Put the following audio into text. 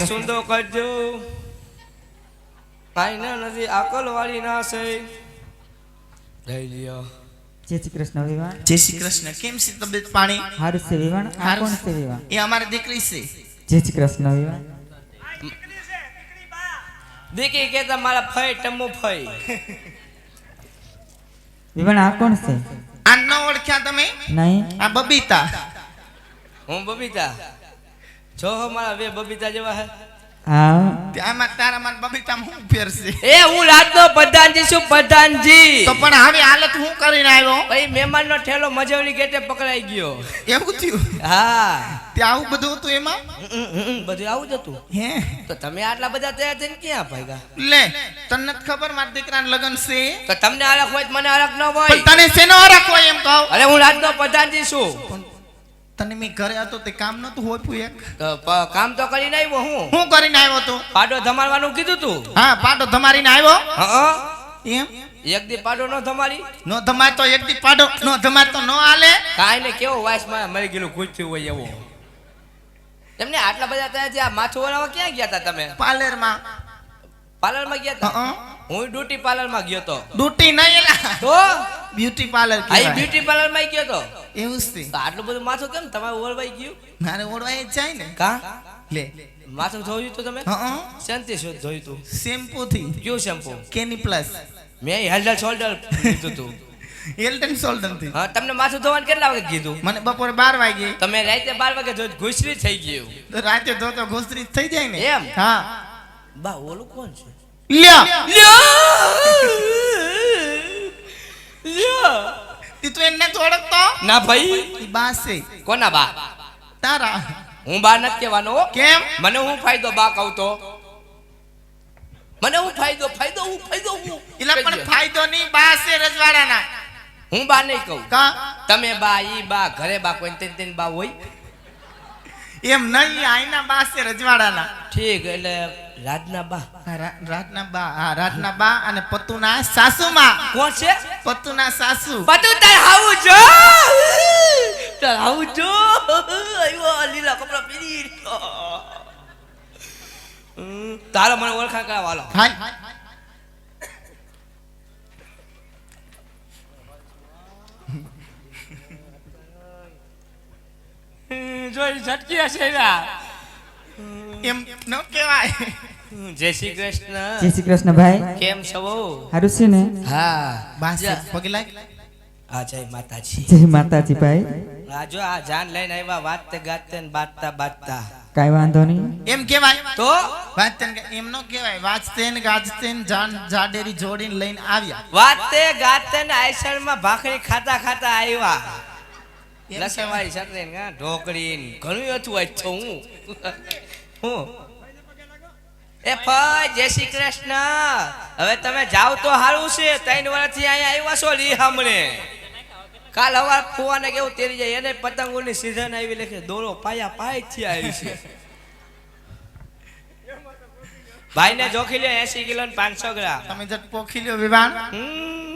સુંદો કરજો. કાંઈ ના નથી આકલ વાળી ના છે. લઈ લ્યો. જય શ્રી કૃષ્ણ વિવાન. જય શ્રી કૃષ્ણ. કેમ છે તબિયત પાણી? હારું છે વિવાન? આ કોણ છે. છે એ અમારી દીકરી છે. જય શ્રી કૃષ્ણ વિવાન. દીકી કેતા મારા ફઈ ટમુ ફઈ. વિવાન આ કોણ છે? આ ન ઓળખ્યા તમે? નહીં. આ બબીતા. હું બબીતા. જો હો મારા બે બબીતા જેવા હે. હા. આમાં તારા મન બબીતા હું ફેરશે એ હું રાતનો પ્રધાનજી છું પ્રધાનજી. તો પણ હવે હાલત હું કરીને આવ્યો? ભાઈ મહેમાનનો ઠેલો મજવડી ગેટે પકડાઈ ગયો. એવું થયું? હા. ત્યાં આવું બધું હતું એમાં? બધું આવું જ હતું. હે? તો તમે આટલા બધા તૈયાર થઈને ક્યાં ભાગ્યા? લે તને ખબર મારા દીકરાના લગ્ન છે? તો તમને અલગ હોય મને અલગ ન હોય. તને શેનો રાખવો એમ કહો? અરે હું રાતનો પ્રધાનજી છું. તને મેં ઘરે હતો તે કામ નતું હોતું એક? કામ તો કરીને આવ્યો હું. હું કરીને આવ્યો તો? પાડો ધમારવાનું કીધું તું? હા પાડો ધમારીને આવ્યો? હા એમ? એક દી પાડો ન ધમારી. નો ધમાર તો એક દી પાડો નો ધમાર તો નો હાલે. કાઈ ને કેવો વાસમાં મરી ગયેલું ગુજ્યું હોય એવો. એમને આટલા બધા ત્યાં થયા માથું વળાવવા ક્યાં ગયા હતા તમે? પાર્લરમાં. પાર્લરમાં ગયા હતા હં. હું. ડ્યુટી પાર્લરમાં ગયો તો. ડ્યુટી નહીં તો? બ્યુટી પાર્લર આ બ્યુટી પાર્લરમાં ગયો તો. એવું છે આટલું બધું માથું કેમ? તમારે ઓળવાઈ ગયું? મારે ઓળવાય જાય ને? કા? લે. માથું ધોયું તું તમે? હા શાંતિ શું ધોયું તું? શેમ્પુ થી કયો શેમ્પુ? કેની પ્લસ? મેં હેલ્ડર શોલ્ડર લીધું તું. એલ્ટન સોલ્ડનથી હા તમને માથું ધોવાનું કેટલા વાગે કીધું? મને બપોરે બાર વાગે. તમે રાતે બાર વાગે જો ઘુસરી થઈ ગયું. તો રાતે ધોતો ઘુસરી થઈ જાય ને? એમ? હા. બા ઓલું કોણ છે? લ્યો. લ્યા! તું એને નથી ઓળખતો? ના ભાઈ. બા છે. કોના બા? તારા. હું બા નથી કહેવાનો. કેમ? મને હું ફાયદો બા કહું તો? મને હું ફાયદો ફાયદો હું ફાયદો હું. એટલે પણ ફાયદો નહીં બા છે રજવાડાના. હું બા નહીં કહું. કા? તમે બા ઈ બા ઘરે બા કોઈ તેન તેન બા હોય? એમ નહીં આઈના બા છે રજવાડાના. ઠીક એટલે રાજના બા. રાજના બા હા રાજના બા અને પતુના સાસુમાં. કોણ છે? પતુના સાસુ. પતુ તાર હાવું જો. તાર હાવું જો. આવ્યો લીલા કપડા પહેરી તારા મને ઓળખા કા વાલો હાય. જોઈ ઝટકી હશે એમ ન કહેવાય. જય શ્રી કૃષ્ણ. જય શ્રી કૃષ્ણ ભાઈ. કેમ છો? હારું છે ને હા બા છે લાગ. પગલાય હા જય માતાજી. જય માતાજી ભાઈ. આ જો આ જાન લઈને આવ્યા વાતતે ગાતે ને બાતતા બાતતા. કાંઈ વાંધો નહીં. એમ કેવાય તો? વાંચતે ને એમ ન કહેવાય વાંચતે ને ગાજતે ને જાન જાડેરી જોડીને લઈને આવ્યા. વાતે ગાતે ને આઈસરમાં ભાખરી ખાતા ખાતા આવ્યા. લસણવાળી ચટણી ને ઢોકળી ને ઘણું હતું આજ છું હું. હું. એ ભાઈ જય શ્રી કૃષ્ણ. હવે તમે જાવ તો સારું છે. ત્રણ વર્ષથી અહીંયા આવ્યા છો લી હમણે. કાલ હવાર ફુવાને કેવું તેરી જાય એને પતંગોની સીઝન આવી લેખે દોરો પાયા પાયથી આવી છે. ભાઈને જોખી લે એસી કિલો ને પાંચસો ગ્રામ. તમે જટ પોખી લ્યો વિવાન. હમ.